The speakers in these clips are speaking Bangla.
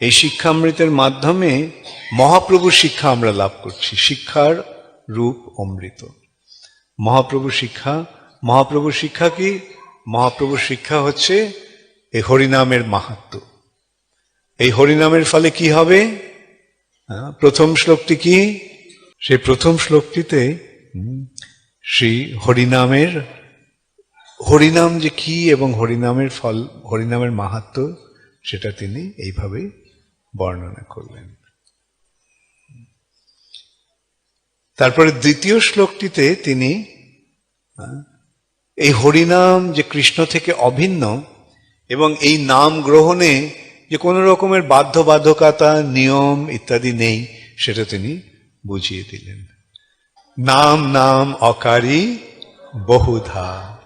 এই শিক্ষামৃতের মাধ্যমে মহাপ্রভুর শিক্ষা আমরা লাভ করছি শিক্ষার রূপ অমৃত। মহাপ্রভু শিক্ষা মহাপ্রভু শিক্ষা কি? মহাপ্রভু শিক্ষা হচ্ছে এই হরিনামের মাহাত্ম। এই হরিনামের ফলে কি হবে? হ্যাঁ, প্রথম শ্লোকটি কি? সেই প্রথম শ্লোকটিতে শ্রী হরিনামের হরিনাম যে কি এবং হরিনামের ফল হরিনামের মাহাত্ম সেটা তিনি এইভাবে বর্ণনা করলেন। তারপরে দ্বিতীয় শ্লোকটিতে তিনি, এই হরিনাম যে কৃষ্ণ থেকে অভিন্ন এবং এই নাম গ্রহণে যে কোনো রকমের বাধ্যবাধকতা, নিয়ম ইত্যাদি নেই, সেটা তিনি বুঝিয়ে দিলেন। নাম নাম অকারী বহুধা।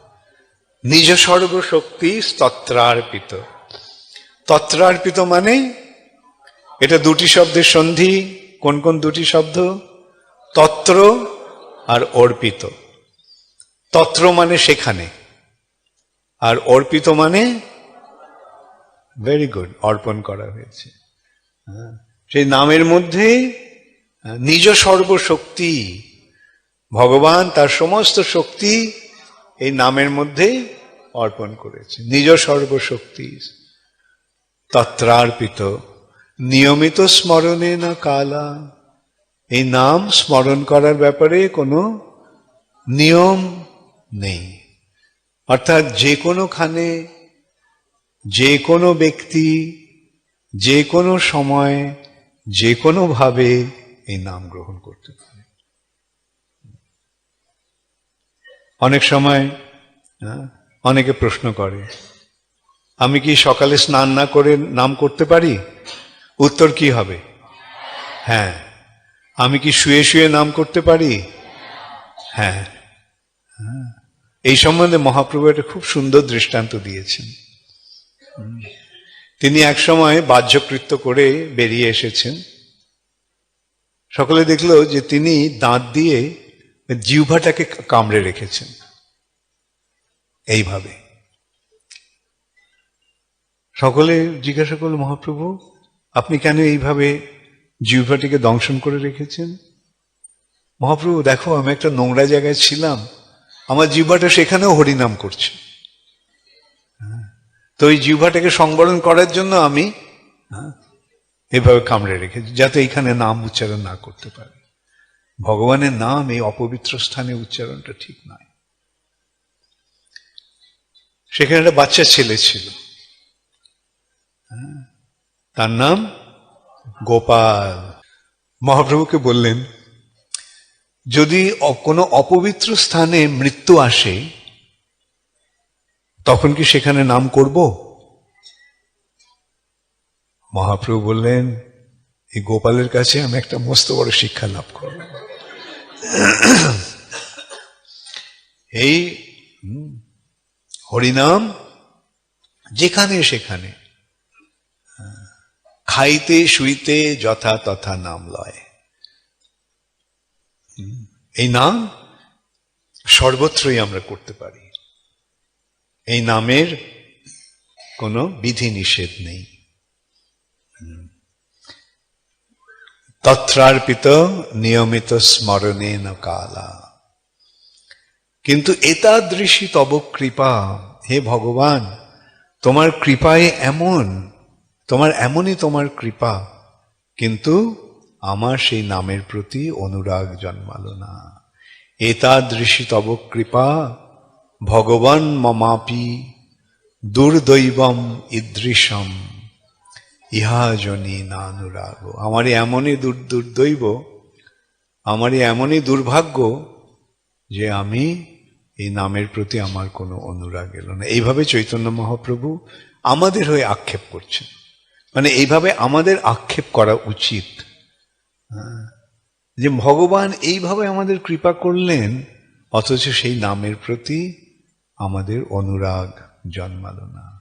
নিজ সর্বশক্তি তত্রার্পিত তত্রার্পিত মানে এটা দুটি শব্দের সন্ধি। কোন কোন দুটি শব্দ? তত্র আর অর্পিত। তত্র মানে সেখানে। আর অর্পিত মানে ভেরি গুড অর্পণ করা হয়েছে। হ্যাঁ, সেই নামের মধ্যে নিজ সর্বশক্তি। ভগবান তার সমস্ত শক্তি এই নামের মধ্যে অর্পণ করেছে। নিজ সর্বশক্তি। তত্রার্পিত। নিয়মিত স্মরণে না কালা? এই নাম স্মরণ করার ব্যাপারে কোনো নিয়ম নেই। অর্থাৎ যে কোনোখানে, যে কোনো ব্যক্তি, যে কোনো সময়, যে কোনোভাবে এই নাম গ্রহণ করতে পারে। অনেক সময় অনেকে প্রশ্ন করে, আমি কি সকালে স্নান না করে নাম করতে পারি? উত্তর কি হবে? হ্যাঁ। আমি কি শুয়ে শুয়ে নাম করতে পারি? হ্যাঁ। এই সম্বন্ধে মহাপ্রভু একটা খুব সুন্দর দৃষ্টান্ত দিয়েছেন। তিনি এক সময় বাহ্যকৃত্য করে বেরিয়ে এসেছেন। সকলে দেখল যে তিনি দাঁত দিয়ে জিহ্বাটাকে কামড়ে রেখেছেন। এইভাবে। সকলে জিজ্ঞাসা করল, মহাপ্রভু আপনি কেন এইভাবে জিহ্বাটিকে দংশন করে রেখেছেন? মহাপ্রভু দেখো আমি একটা নোংরা জায়গায় ছিলাম। আমার জিহ্বাটা সেখানেও হরিনাম করছে। হ্যাঁ, তো ওই জিহ্বাটাকে সংবরণ করার জন্য আমি হ্যাঁ, এভাবে কামড়ে রেখেছি যাতে এখানে নাম উচ্চারণ না করতে পারে। ভগবানের নাম এই অপবিত্র স্থানে উচ্চারণটা ঠিক নয়। সেখানে একটা বাচ্চা ছেলে ছিল। তার নাম গোপাল। মহাপ্রভুকে বললেন, যদি কোনো অপবিত্র স্থানে মৃত্যু আসে, তখন কি সেখানে নাম করব? মহাপ্রভু বললেন, এই গোপালের কাছে আমি একটা মস্ত বড় শিক্ষা লাভ করব। এই হরিনাম যেখানে সেখানে। খাইতে, শুইতে যথা তথা নাম লয়। এই নাম সর্বত্রই আমরা করতে পারি। এই নামের কোনো বিধি নিষেধ নেই। তত্রার্পিত নিয়মিত স্মরণে কালা। কিন্তু এতাদৃশী তব কৃপা। হে ভগবান, তোমার কৃপায় এমন তোমার এমনই তোমার কৃপা, কিন্তু আমার সেই নামের প্রতি অনুরাগ জন্মালো না। এতাদৃশী তব কৃপা, ভগবান মমাপি, দুর্দৈবম ইদৃশম, ইহা জনি না অনুরাগ আমারই এমনই দুর দুর্দৈব, আমারই এমনই দুর্ভাগ্য যে আমি এই নামের প্রতি আমার কোনো অনুরাগ এলো না। এইভাবে চৈতন্য মহাপ্রভু আমাদের হয়ে আক্ষেপ করছেন। মানে এইভাবে আমাদের আক্ষেপ করা উচিত। যে ভগবান এইভাবে আমাদের কৃপা করলেন, অথচ সেই নামের প্রতি আমাদের অনুরাগ জন্মালো না।